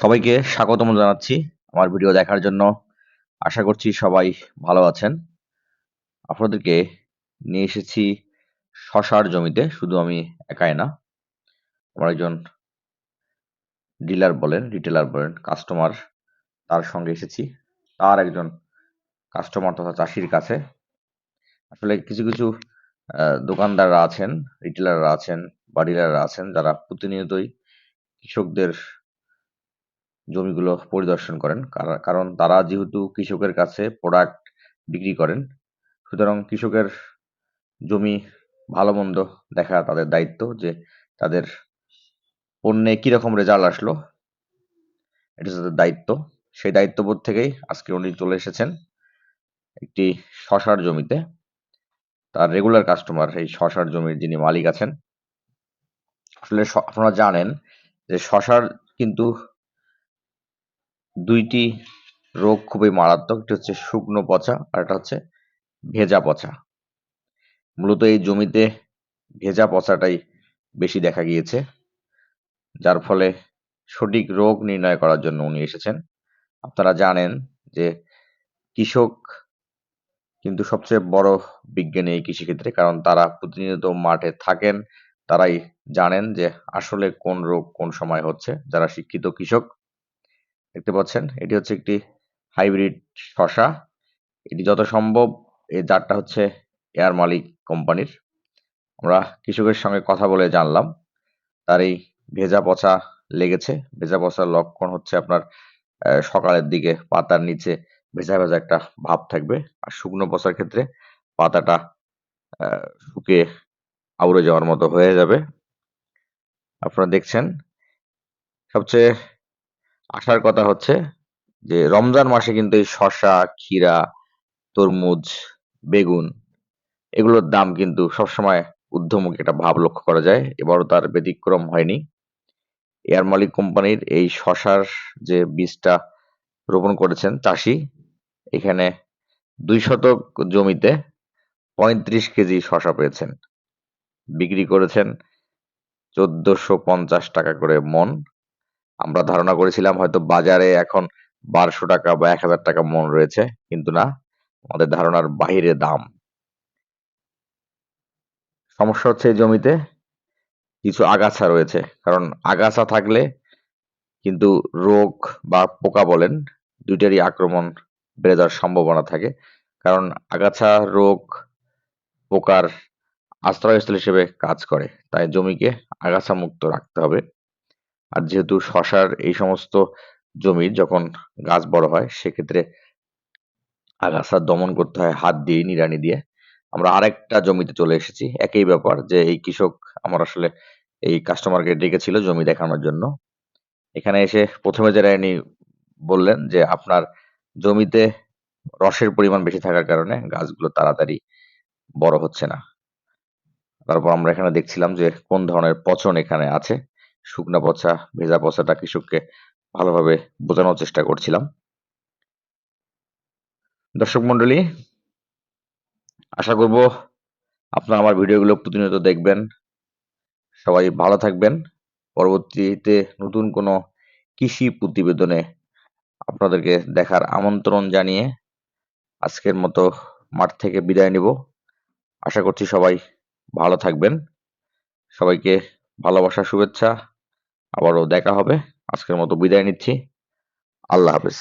সবাইকে স্বাগতম জানাচ্ছি আমার ভিডিও দেখার জন্য। আশা করছি সবাই ভালো আছেন। আপনাদেরকে নিয়ে এসেছি শশার জমিতে, শুধু আমি একাই না। আমার একজন ডিলার বলেন রিটেলার বলেন কাস্টমার তার সঙ্গে এসেছি। তার একজন কাস্টমার তথা চাষির কাছে। আসলে কিছু কিছু দোকানদাররা আছেন রিটেলাররা আছেন, বা ডিলাররা আছেন, যারা প্রতিনিয়তই কৃষকদের জমিগুলো পরিদর্শন করেন। কারা- কারণ তারা যেহেতু কৃষকের কাছে প্রোডাক্ট বিক্রি করেন, সুতরাং কৃষকের জমি ভালো মন্দ দেখা তাদের দায়িত্ব যে তাদের পণ্যে কীরকম রেজাল্ট আসলো। এটা তাদের দায়িত্ব। সেই দায়িত্ববোধ থেকেই আজকে উনি চলে এসেছেন একটি শশার জমিতে। তার রেগুলার কাস্টমার এই শশার জমির যিনি মালিক আছেন। আসলে আপনারা জানেন যে শশার কিন্তু দুইটি রোগ খুবই মারাত্মক, একটি হচ্ছে শুকনো পচা আর একটা হচ্ছে ভেজা পচা। মূলত এই জমিতে ভেজা পচাটাই বেশি দেখা গিয়েছে, যার ফলে সঠিক রোগ নির্ণয় করার জন্য উনি এসেছেন। আপনারা জানেন যে কৃষক কিন্তু সবচেয়ে বড় বিজ্ঞানী এই কৃষিক্ষেত্রে, কারণ তারা প্রতিনিয়ত মাঠে থাকেন, তারাই জানেন যে আসলে কোন রোগ কোন সময় হচ্ছে, যারা শিক্ষিত কৃষক। দেখতে পাচ্ছেন? এটি হচ্ছে একটি হাইব্রিড শশা এটি যত সম্ভব এই জাতটা হচ্ছে এয়ার মালিক কোম্পানির। আমরা কৃষকের সঙ্গে কথা বলে জানলাম। তার এই ভেজা পচা লেগেছে। ভেজা পচার লক্ষণ হচ্ছে আপনার সকালের দিকে পাতার নিচে ভেজা ভেজা একটা ভাব থাকবে। আর শুকনো পচার ক্ষেত্রে পাতাটা শুকিয়ে আউড়ে যাওয়ার মতো হয়ে যাবে। আপনারা দেখছেন, সবচেয়ে আসার কথা হচ্ছে যে, রমজান মাসে কিন্তু এই শসা, ক্ষীরা, তরমুজ, বেগুন এগুলোর দাম কিন্তু সবসময় ঊর্ধ্বমুখী একটা ভাব লক্ষ্য করা যায়। এবারও তার ব্যতিক্রম হয়নি। এয়ার মালিক কোম্পানির এই শশার যে বীজটা রোপণ করেছেন চাষি, এখানে দুই শতক জমিতে পঁয়ত্রিশ কেজি শশা পেয়েছেন। বিক্রি করেছেন চোদ্দশো পঞ্চাশ টাকা করে মন। আমরা ধারণা করেছিলাম হয়তো বাজারে এখন বারোশো টাকা বা এক হাজার টাকা মন রয়েছে, কিন্তু না, আমাদের ধারণার বাহিরে দাম। সমস্যা হচ্ছে এই জমিতে কিছু আগাছা রয়েছে, কারণ আগাছা থাকলে কিন্তু রোগ বা পোকা বলেন দুইটারই আক্রমণ বেড়ে যাওয়ার সম্ভাবনা থাকে। কারণ আগাছা রোগ পোকার আশ্রয়স্থল হিসেবে কাজ করে, তাই জমিকে আগাছা মুক্ত রাখতে হবে। আর যেহেতু শশার এই সমস্ত জমির যখন গাছ বড় হয়, সেক্ষেত্রে আগাছা দমন করতে হয়, হাত দিয়ে, নিড়ানি দিয়ে। আমরা আরেকটা জমিতে চলে এসেছি। একই ব্যাপার যে, এই কৃষক আমার আসলে এই কাস্টমারকে ডেকেছিল জমি দেখানোর জন্য। এখানে এসে প্রথমে যারা ইনি বললেন যে, আপনার জমিতে রসের পরিমাণ বেশি থাকার কারণে গাছগুলো তাড়াতাড়ি বড় হচ্ছে না। তারপর আমরা এখানে দেখছিলাম যে, কোন ধরনের পচন এখানে আছে। শুকনা পচা, ভেজা পচাটা কৃষককে ভালোভাবে বোঝানোর চেষ্টা করছিলাম। দর্শক মন্ডলী আশা করব আপনারা আমার ভিডিওগুলো প্রতিনিয়ত দেখবেন। সবাই ভালো থাকবেন। পরবর্তীতে নতুন কোনো কৃষি প্রতিবেদনে আপনাদেরকে দেখার আমন্ত্রণ জানিয়ে আজকের মতো মাঠ থেকে বিদায় নিব। আশা করছি সবাই ভালো থাকবেন। সবাইকে ভালোবাসা, শুভেচ্ছা। আবারও দেখা হবে। আজকের মতো বিদায় নিচ্ছি। আল্লাহ হাফেজ।